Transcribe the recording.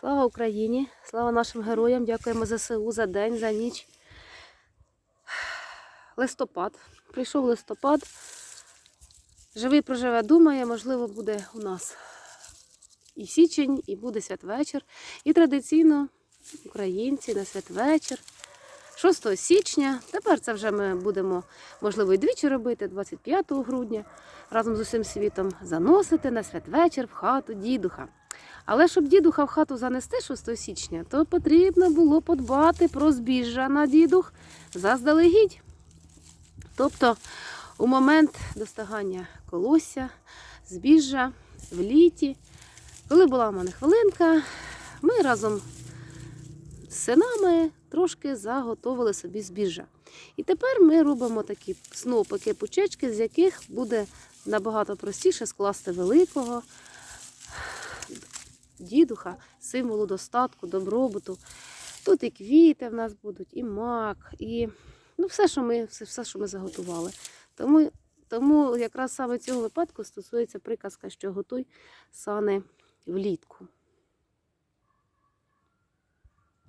Слава Україні! Слава нашим героям! Дякуємо ЗСУ за день, за ніч. Листопад. Прийшов листопад. Живий проживе, думає, можливо, буде у нас і січень, і буде святвечір. І традиційно українці на святвечір. 6 січня. Тепер це вже ми будемо, можливо, і двічі робити, 25 грудня, разом з усім світом заносити на святвечір в хату дідуха. Але щоб дідуха в хату занести 6 січня, то потрібно було подбати про збіжжя на дідух заздалегідь. Тобто у момент достигання колосся, збіжжя в літі, коли була в мене хвилинка, ми разом з синами трошки заготовили собі збіжжя. І тепер ми робимо такі снопики, пучечки, з яких буде набагато простіше скласти великого дідуха, символу достатку, добробуту. Тут і квіти в нас будуть, і мак, і ну, все, що ми, все, все, що ми заготували. Тому, тому якраз саме цього випадку стосується приказка, що готуй сани влітку.